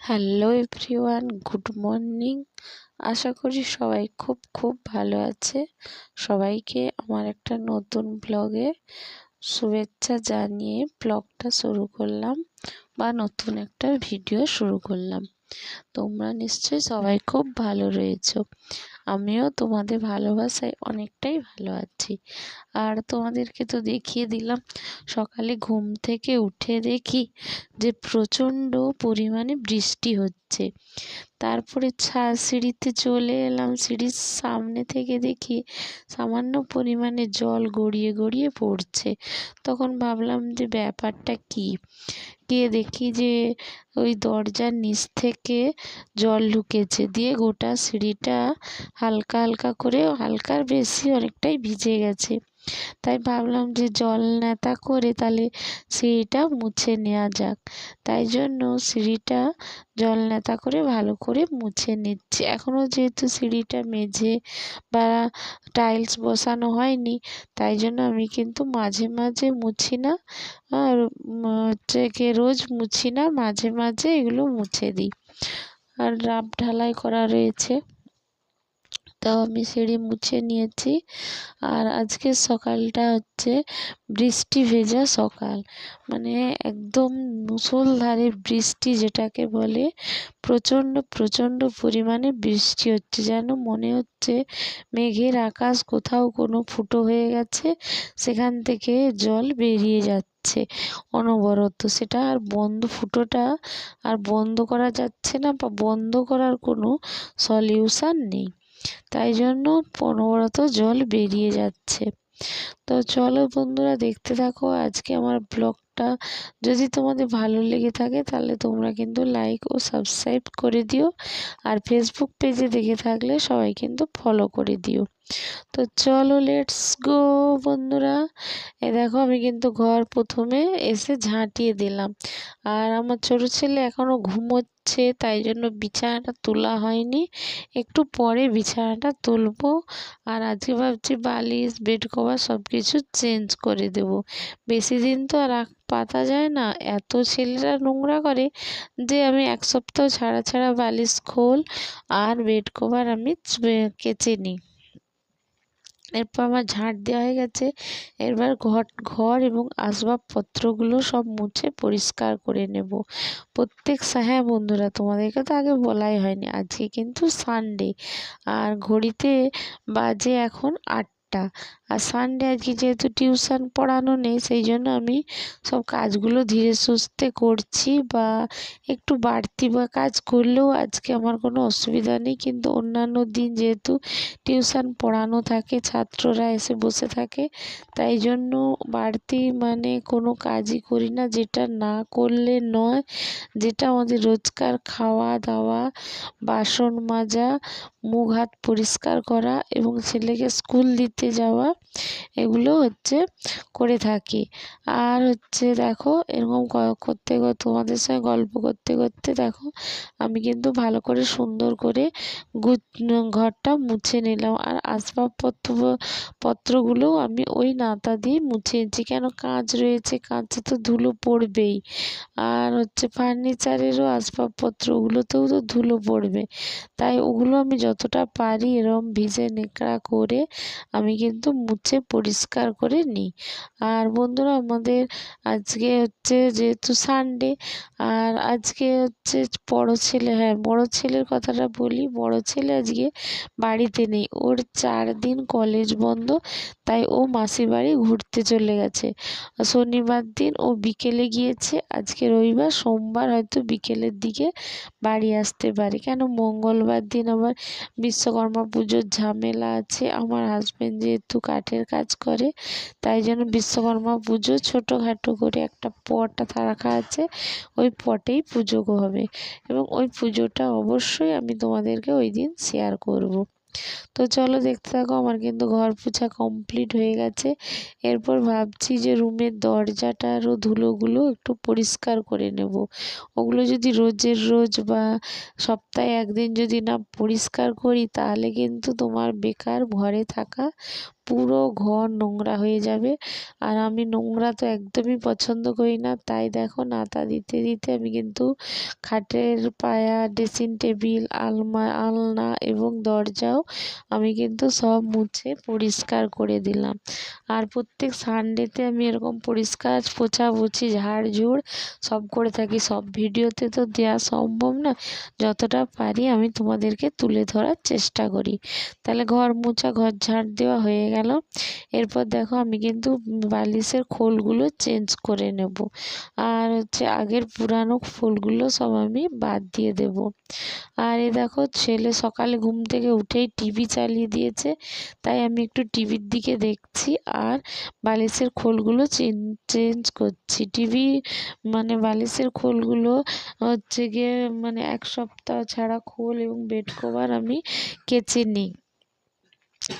Hello everyone good morning আশা করি সবাই খুব খুব ভালো আছে। সবাইকে আমার একটা নতুন ব্লগে শুভেচ্ছা জানিয়ে ব্লগটা শুরু করলাম বা নতুন একটা ভিডিও শুরু করলাম। তোমরা নিশ্চয়ই সবাই খুব ভালো রয়েছো। আমিও তোমাদের ভালোবাসায় অনেকটাই ভালো আছি। আর তোমাদেরকে তো দেখিয়ে দিলাম, সকালে ঘুম থেকে উঠে দেখি যে প্রচণ্ড পরিমাণে বৃষ্টি হচ্ছে। তারপরে ছা, সিঁড়িতে চলে এলাম। সিঁড়ির সামনে থেকে দেখি সামান্য পরিমাণে জল গড়িয়ে গড়িয়ে পড়ছে। তখন ভাবলাম যে ব্যাপারটা কী? গিয়ে দেখি যে ওই দরজার নিচ থেকে জল ঢুকেছে। দিয়ে গোটা সিঁড়িটা হালকা হালকা করে হালকার বেশি অনেকটাই ভিজে গেছে। তাই ভাবলাম যে জল নেতা করে তাহলে সিঁড়িটা মুছে নেওয়া যাক। তাই জন্য সিঁড়িটা জল নেতা করে ভালো করে মুছে নিচ্ছি। এখনও যেহেতু সিঁড়িটা মেঝে বা টাইলস বসানো হয়নি, তাই জন্য আমি কিন্তু মাঝে মাঝে মুছি না। আর হচ্ছে কি রোজ মুছি না, মাঝে মাঝে এগুলো মুছে দিই। আর রাব ঢালাই করা রয়েছে। তাও আমি সিঁড়ি মুছে নিয়েছি। আর আজকের সকালটা হচ্ছে বৃষ্টি ভেজা সকাল। মানে একদম মুষলধারে বৃষ্টি যেটাকে বলে, প্রচণ্ড প্রচণ্ড পরিমাণে বৃষ্টি হচ্ছে। যেন মনে হচ্ছে মেঘের আকাশ কোথাও কোনো ফুটো হয়ে গেছে, সেখান থেকে জল বেরিয়ে যাচ্ছে অনবরত। সেটা আর বন্ধ ফুটোটা আর বন্ধ করা যাচ্ছে না বা বন্ধ করার কোনো সলিউশান নেই। তাই জন্য অনবরত জল বেরিয়ে যাচ্ছে। তো চলো বন্ধুরা দেখতে থাকো আজকে আমার ব্লগটা। যদি তোমাদের ভালো লেগে থাকে তাহলে তোমরা কিন্তু লাইক ও সাবস্ক্রাইব করে দিও। আর ফেসবুক পেজে দেখে থাকলে সবাই কিন্তু ফলো করে দিও। তো চলো লেটস গো বন্ধুরা। এ দেখো আমি কিন্তু ঘর প্রথমে এসে ঝাঁটিয়ে দিলাম। আর আমার ছোটো ছেলে এখনও ঘুমোচ্ছে তাই জন্য বিছানাটা তোলা হয়নি। একটু পরে বিছানাটা তুলবো আর আজকে ভাবছি বালিশ বেড কভার সব কিছু চেঞ্জ করে দেব। বেশি দিন তো আর পাতা যায় না। এত ছেলেরা নোংরা করে যে আমি এক সপ্তাহ ছাড়া ছাড়া বালিশ খোল আর বেড কভার আমি কেচে নিই। এরপর আমার ঝাঁট দেওয়া হয়ে গেছে। এবার ঘর ঘর এবং আসবাবপত্রগুলো সব মুছে পরিষ্কার করে নেব। প্রত্যেক হ্যাঁ বন্ধুরা, তোমাদেরকে তো আগে বলাই হয়নি। আজকে কিন্তু সানডে আর ঘড়িতে বাজে এখন আট একটা আর সানডে আজকে যেহেতু টিউশন পড়ানো নেই, সেই জন্য আমি সব কাজগুলো ধীরে সুস্থে করছি বা একটু বাড়তি বা কাজ করলেও আজকে আমার কোনো অসুবিধা নেই। কিন্তু অন্যান্য দিন যেহেতু টিউশন পড়ানো থাকে, ছাত্ররা এসে বসে থাকে, তাই জন্য বাড়তি মানে কোনো কাজই করি না। যেটা না করলে নয়, যেটা আমাদের রোজকার খাওয়া দাওয়া, বাসন মাজা, মুখ হাত পরিষ্কার করা এবং ছেলেকে স্কুল দিতে যাওয়া এগুলো হচ্ছে করে থাকি। আর হচ্ছে দেখো, এরকম করতে তোমাদের সঙ্গে গল্প করতে করতে দেখো, আমি কিন্তু ভালো করে সুন্দর করে ঘরটা মুছে নিলাম। আর আসবাবপত্র, পত্রগুলোও আমি ওই নাতা দিয়ে মুছেছি। কেন কাঁচ রয়েছে? কাঁচে তো ধুলো পড়বেই। আর হচ্ছে ফার্নিচারেরও আসবাবপত্রগুলোতেও তো ধুলো পড়বে। তাই ওগুলো আমি যতটা পারি এরম ভিজে নেকড়া করে আমি কিন্তু মুছে পরিষ্কার করে নিই। আর বন্ধুরা, আমাদের আজকে হচ্ছে যেহেতু সানডে আর আজকে হচ্ছে বড় ছেলে হ্যাঁ বড় ছেলের কথাটা বলি, বড় ছেলে আজকে বাড়িতে নেই। ওর চার দিন কলেজ বন্ধ, তাই ও মাসি বাড়ি ঘুরতে চলে গেছে। শনিবার দিন ও বিকেলে গিয়েছে, আজকে রবিবার, সোমবার হয়তো বিকেলের দিকে বাড়ি আসতে পারে। কেন? মঙ্গলবার দিন আবার বিশ্বকর্মা পুজোর ঝামেলা আছে। আমার হাজব্যান্ড যেহেতু কাঠের কাজ করে। তাই জন্য বিশ্বকর্মা পুজো ছোটোখাটো করে একটা পট রাখা আছে। ওই পটেই পুজো হবে। এবং ওই পুজোটা অবশ্যই আমি তোমাদেরকে ওই দিন শেয়ার করব। তো চলো দেখতে থাকো, আমার কিন্তু ঘর পোছা কমপ্লিট হয়ে গেছে। এরপর ভাবছি যে রুমের দরজাটারও ধুলোগুলো একটু পরিষ্কার করে নেব। ওগুলো যদি রোজের রোজ বা সপ্তাহে একদিন যদি না পরিষ্কার করি, তাহলে কিন্তু তোমার বেকার ঘরে থাকা পুরো ঘর নোংরা হয়ে যাবে। আর আমি নোংরা তো একদমই পছন্দ করি না। তাই দেখো, নাতা দিতে দিতে আমি কিন্তু খাটের পায়া ড্রেসিং টেবিল আলমা, আলনা এবং দরজাও আমি কিন্তু সব মুছে পরিষ্কার করে দিলাম। আর প্রত্যেক সানডেতে আমি এরকম পরিষ্কার পোছাপুছি, ঝাড়ঝুড় সব করে থাকি। সব ভিডিওতে তো দেওয়া সম্ভব না। যতটা পারি আমি তোমাদেরকে তুলে ধরার চেষ্টা করি। তাহলে ঘর মোছা, ঘর ঝাড় দেওয়া হয়ে গেল। এরপর দেখো আমি কিন্তু বালিশের খোলগুলো চেঞ্জ করে নেব। আর হচ্ছে আগের পুরানো ফুলগুলো সব আমি বাদ দিয়ে দেব। আর এ দেখো ছেলে সকালে ঘুম থেকে উঠেই টিভি চালিয়ে দিয়েছে, তাই আমি একটু টিভির দিকে দেখছি আর বালিশের খোলগুলো চেঞ্জ করছি। টিভি মানে বালিশের খোলগুলো হচ্ছে গিয়ে মানে এক সপ্তাহ ছাড়া খোল এবং বেড কভার আমি কেচে নিই।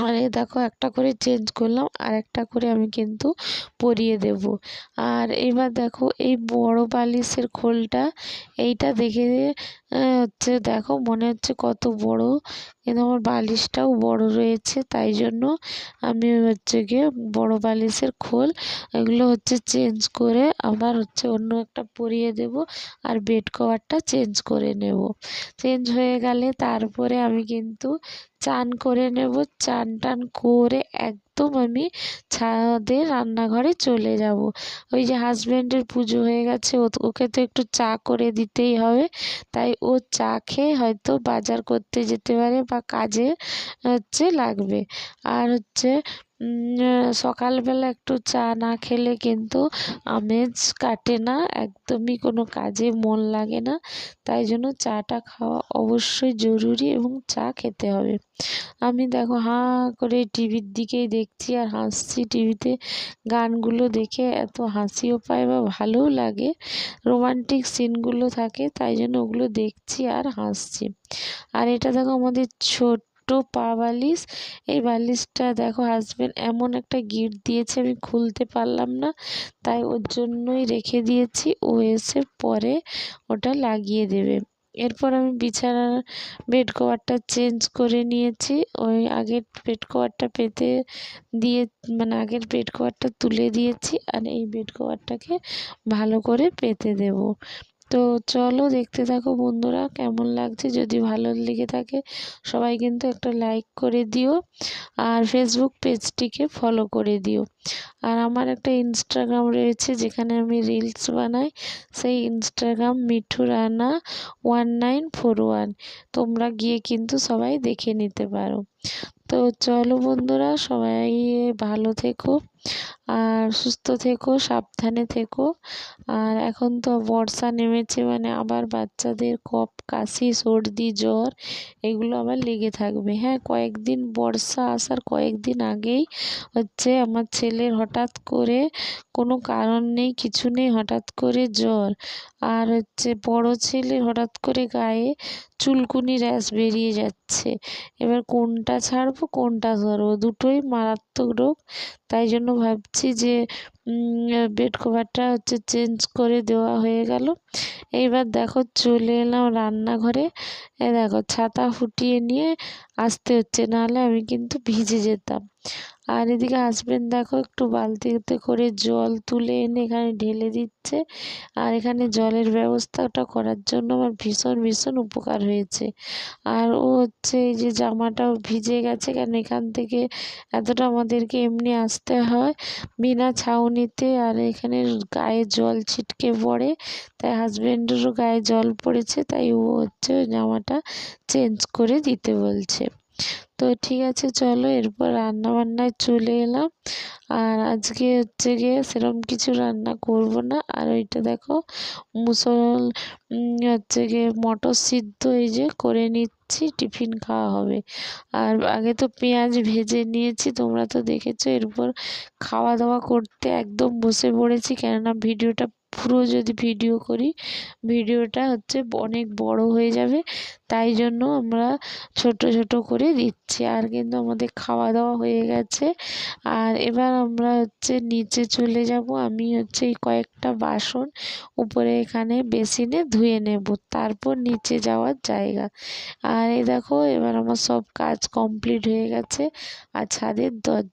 আর এই দেখো একটা করে চেঞ্জ করলাম, আর একটা করে আমি কিন্তু পরিয়ে দেব। আর এবার দেখো এই বড় বালিশের খোলটা, এইটা দেখে হচ্ছে দেখো মনে হচ্ছে কত বড়। কিন্তু আমার বালিশটাও বড় রয়েছে, তাই জন্য আমি হচ্ছে গিয়ে বড় বালিশের খোল এগুলো হচ্ছে চেঞ্জ করে আবার হচ্ছে অন্য একটা পরিয়ে দেব আর বেড কভারটা চেঞ্জ করে নেব। চেঞ্জ হয়ে গেলে তারপরে আমি কিন্তু চান করে নেব চান টান করে একদম আমি ছাদে রান্নাঘরে চলে যাব। ওই যে হাজব্যান্ডের পুজো হয়ে গেছে ওকে তো একটু চা করে দিতেই হবে। তাই ও চা খেয়ে হয়তো বাজার করতে যেতে পারে বা কাজে হচ্ছে লাগবে। আর হচ্ছে সকালবেলা একটু চা না খেলে কিন্তু আমেজ কাটে না, একদমই কোনো কাজে মন লাগে না। তাই জন্য চাটা খাওয়া অবশ্যই জরুরি এবং চা খেতে হবে। আমি দেখো হাঁ করে টিভির দিকেই দেখছি আর হাসছি টিভিতে গানগুলো দেখে এত হাসিও পায় বা ভালোও লাগে। রোমান্টিক সিনগুলো থাকে, তাই জন্য ওগুলো দেখছি আর হাসছি। আর এটা দেখো আমাদের ছোট পা বালিশ। এই বালিশটা দেখো হাজব্যান্ড এমন একটা গিফট দিয়েছে, আমি খুলতে পারলাম না। তাই ওর জন্যই রেখে দিয়েছি। ও এসে পরে ওটা লাগিয়ে দেবে। এরপর আমি বিছানার বেড কভারটা চেঞ্জ করে নিয়েছি। ওই আগের বেড কভারটা পেতে দিয়ে মানে আগের বেড কভারটা তুলে দিয়েছি। আর এই বেড কভারটাকে ভালো করে পেতে দেব। তো চলো দেখতে থাকো বন্ধুরা, কেমন লাগছে? যদি ভালো লেগে থাকে, সবাই কিন্তু একটা লাইক করে দিও আর ফেসবুক পেজটিকে ফলো করে দিও। আর আমার একটা ইনস্টাগ্রাম রয়েছে, যেখানে আমি রিলস বানাই, সেই Instagram Mithu Rana one nine four one তোমরা গিয়ে কিন্তু সবাই দেখে নিতে পারো। তো চলো বন্ধুরা, সবাই ভালো থেকো। আর সুস্থ থেকো, সাবধানে থেকো। আর এখন তো বর্ষা নেমেছে মানে আবার বাচ্চাদের কফ, কাশি, সর্দি, জ্বর, এগুলো আবার লেগে থাকবে। হ্যাঁ কয়েকদিন বর্ষা আসার কয়েকদিন আগেই হচ্ছে আমার ছেলের হঠাৎ করে কোনো কারণ নেই, কিছু নেই, হঠাৎ করে জ্বর। আর হচ্ছে বড় ছেলের হঠাৎ করে গায়ে চুলকুনি র্যাশ বেরিয়ে যাচ্ছে। এবার কোনটা ছাড়বো কোনটা ছাড়বো দুটোই মারাত্মক রোগ। তাই জন্য ভাবছি যে বেড কভারটা হচ্ছে চেঞ্জ করে দেওয়া হয়ে গেল। এইবার দেখো চলে এলাম রান্নাঘরে। এ দেখো, ছাতা ফুটিয়ে নিয়ে আসতে হচ্ছে, নাহলে আমি কিন্তু ভিজে যেতাম। আর এদিকে হাজবেন্ড দেখো একটু বালতিতে করে জল তুলে এনে এখানে ঢেলে দিচ্ছে। আর এখানে জলের ব্যবস্থাটা করার জন্য আমার ভীষণ ভীষণ উপকার হয়েছে। আর ও হচ্ছে এই যে জামাটাও ভিজে গেছে কেন এখান থেকে এতটা আমাদেরকে এমনি আসতে হয় বিনা ছাউনিতে। আর এখানে গায়ে জল ছিটকে পড়ে, তাই হাজব্যান্ডেরও গায়ে জল পড়েছে, তাই ও হচ্ছে জামাটা চেঞ্জ করে দিতে বলছে। তো ঠিক আছে, চলো এরপর রান্না বান্নায় চলে এলাম। আর আজকে হচ্ছে গিয়ে সেরকম কিছু রান্না করব না। আর ওইটা দেখো, মুসল হচ্ছে গিয়ে মটর সিদ্ধ এই যে করে নিচ্ছি, টিফিন খাওয়া হবে। আর আগে তো পেঁয়াজ ভেজে নিয়েছি, তোমরা তো দেখেছ। এরপর খাওয়া দাওয়া করতে একদম বসে পড়েছি, কেননা ভিডিওটা পুরো যদি ভিডিও করি, ভিডিওটা হচ্ছে অনেক বড় হয়ে যাবে। তাই জন্য আমরা ছোট ছোট করে দিচ্ছি। আর কিন্তু আমাদের খাওয়া দাওয়া হয়ে গেছে। আর এবার আমরা হচ্ছে নিচে চলে যাব। আমি হচ্ছে এই কয়েকটা বাসন উপরে এখানে বেসিনে ধুয়ে নেব। তারপর নিচে যাওয়ার জায়গা। আর এই দেখো, এবার আমার সব কাজ কমপ্লিট হয়ে গেছে। আর ছাদের দরজা